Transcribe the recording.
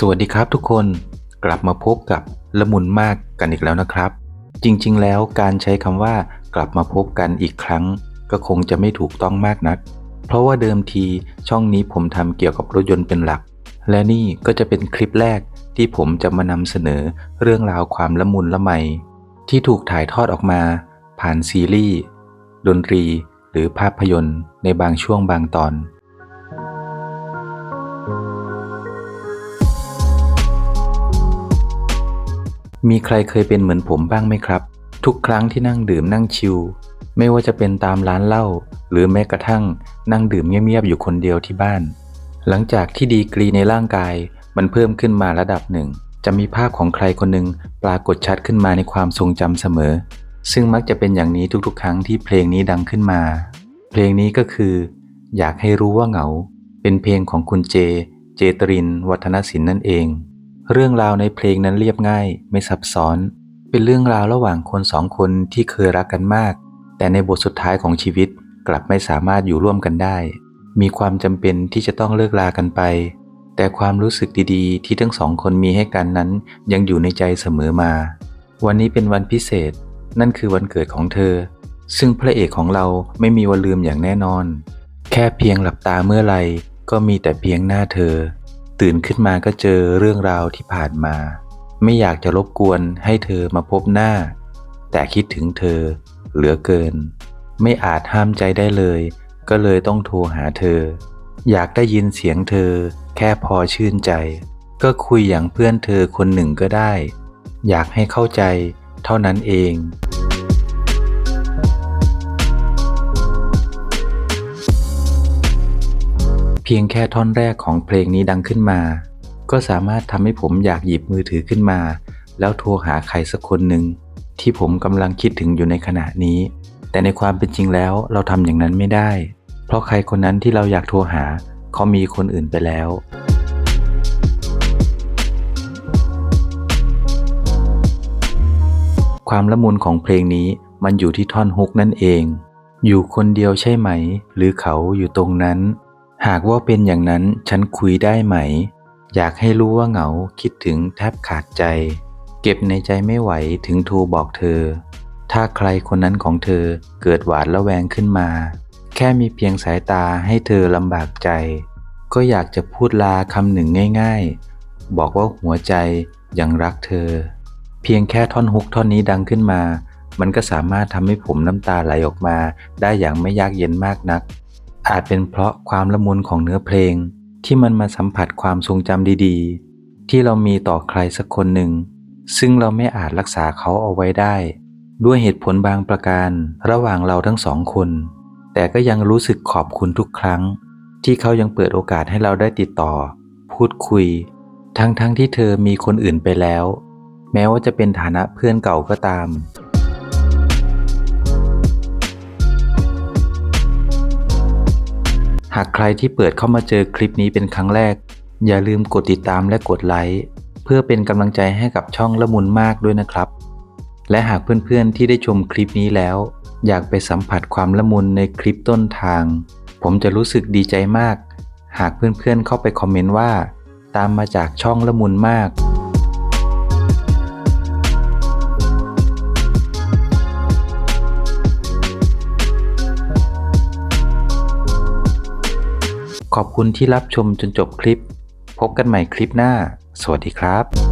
สวัสดีครับทุกคนกลับมาพบกับละมุนมากกันอีกแล้วนะครับ จริงๆ แล้วการใช้คำว่ากลับมาพบกันอีกครั้ง ก็คงจะไม่ถูกต้องมากนัก เพราะว่าเดิมทีช่องนี้ผมทำเกี่ยวกับรถยนต์เป็นหลัก และนี่ก็จะเป็นคลิปแรกที่ผมจะมานำเสนอเรื่องราวความละมุนละไม ที่ถูกถ่ายทอดออกมา ผ่านซีรีส์ดนตรี หรือภาพยนตร์ในบางช่วงบางตอน มีใครเคยเป็นเหมือนผมบ้างไหมครับ ทุกครั้งที่นั่งดื่มนั่งชิลไม่ว่าจะเป็นตามร้านเหล้าหรือแม้กระทั่งนั่งดื่มเงียบๆอยู่คนเดียวที่บ้าน หลังจากที่ดีกรีในร่างกายมันเพิ่มขึ้นมาระดับหนึ่ง จะมีภาพของใครคนหนึ่งปรากฏชัดขึ้นมาในความทรงจำเสมอ ซึ่งมักจะเป็นอย่างนี้ทุกๆ ครั้งที่เพลงนี้ดังขึ้นมา เพลงนี้ก็คือ อยากให้รู้ว่าเหงา เป็นเพลงของคุณเจ เจตริน วัฒนศิลป์นั่นเอง เรื่องราวในเพลงนั้นเรียบง่ายไม่ซับซ้อน เป็นเรื่องราวระหว่างคนสองคนที่เคยรักกันมาก แต่ในบทสุดท้ายของชีวิตกลับไม่สามารถอยู่ร่วมกันได้ มีความจำเป็นที่จะต้องเลิกลากันไป แต่ความรู้สึกดีๆ ที่ทั้งสองคนมีให้กันนั้น ยังอยู่ในใจเสมอมา วันนี้เป็นวันพิเศษ นั่นคือวันเกิดของเธอ ซึ่งพระเอกของเราไม่มีวันลืมอย่างแน่นอน แค่เพียงหลับตาเมื่อไหร่ก็มีแต่เพียงหน้าเธอ ตื่นขึ้นมาก็เจอเรื่องราวที่ผ่านมา ไม่อยากจะรบกวนให้เธอมาพบหน้า แต่คิดถึงเธอเหลือเกิน ไม่อาจห้ามใจได้เลย ก็เลยต้องโทรหาเธอ อยากได้ยินเสียงเธอ แค่พอชื่นใจ ก็คุยอย่างเพื่อนเธอคนหนึ่งก็ได้ อยากให้เข้าใจ เท่านั้นเอง เพียงแค่ท่อนแรกของเพลงนี้ดังขึ้นมา ก็สามารถทำให้ผมอยากหยิบมือถือขึ้นมา แล้วโทรหาใครสักคนหนึ่งที่ผมกำลังคิดถึงอยู่ในขณะนี้ แต่ในความเป็นจริงแล้วเราทำอย่างนั้นไม่ได้ เพราะใครคนนั้นที่เราอยากโทรหาเขามีคนอื่นไปแล้ว ความละมุนของเพลงนี้มันอยู่ที่ท่อนฮุกนั่นเอง อยู่คนเดียวใช่ไหม หรือเขาอยู่ตรงนั้น หากว่าเป็นอย่างนั้นฉันคุยได้ไหม อยากให้รู้ว่าเหงาคิดถึงแทบขาดใจ เก็บในใจไม่ไหวถึงโทรบอกเธอ ถ้าใครคนนั้นของเธอเกิดหวาดระแวงขึ้นมา แค่มีเพียงสายตาให้เธอลำบากใจ ก็อยากจะพูดลาคำหนึ่งง่าย ๆ บอกว่าหัวใจยังรักเธอ เพียงแค่ท่อนฮุกท่อนนี้ดังขึ้นมา มันก็สามารถทำให้ผมน้ำตาไหลออกมาได้อย่างไม่ยากเย็นมากนัก อาจเป็นเพราะความละมุนของเนื้อเพลงที่มันมาสัมผัสความทรงจำดีๆ ที่เรามีต่อใครสักคนหนึ่ง ซึ่งเราไม่อาจรักษาเขาเอาไว้ได้ ด้วยเหตุผลบางประการระหว่างเราทั้งสองคน แต่ก็ยังรู้สึกขอบคุณทุกครั้ง ที่เขายังเปิดโอกาสให้เราได้ติดต่อ พูดคุย ทั้งๆทที่เธอมีคนอื่นไปแล้ว แม้ว่าจะเป็นฐานะเพื่อนเก่าก็ตาม หากใครที่เปิดเข้ามาเจอคลิปนี้เป็นครั้งแรก อย่าลืมกดติดตามและกดไลค์เพื่อเป็นกำลังใจให้กับช่องละมุนมากด้วยนะครับ และหากเพื่อนๆที่ได้ชมคลิปนี้แล้ว อยากไปสัมผัสความละมุนในคลิปต้นทาง ผมจะรู้สึกดีใจมาก หากเพื่อนๆเข้าไปคอมเมนต์ว่า ตามมาจากช่องละมุนมาก ขอบคุณที่รับชมจนจบคลิป พบกันใหม่คลิปหน้า สวัสดีครับ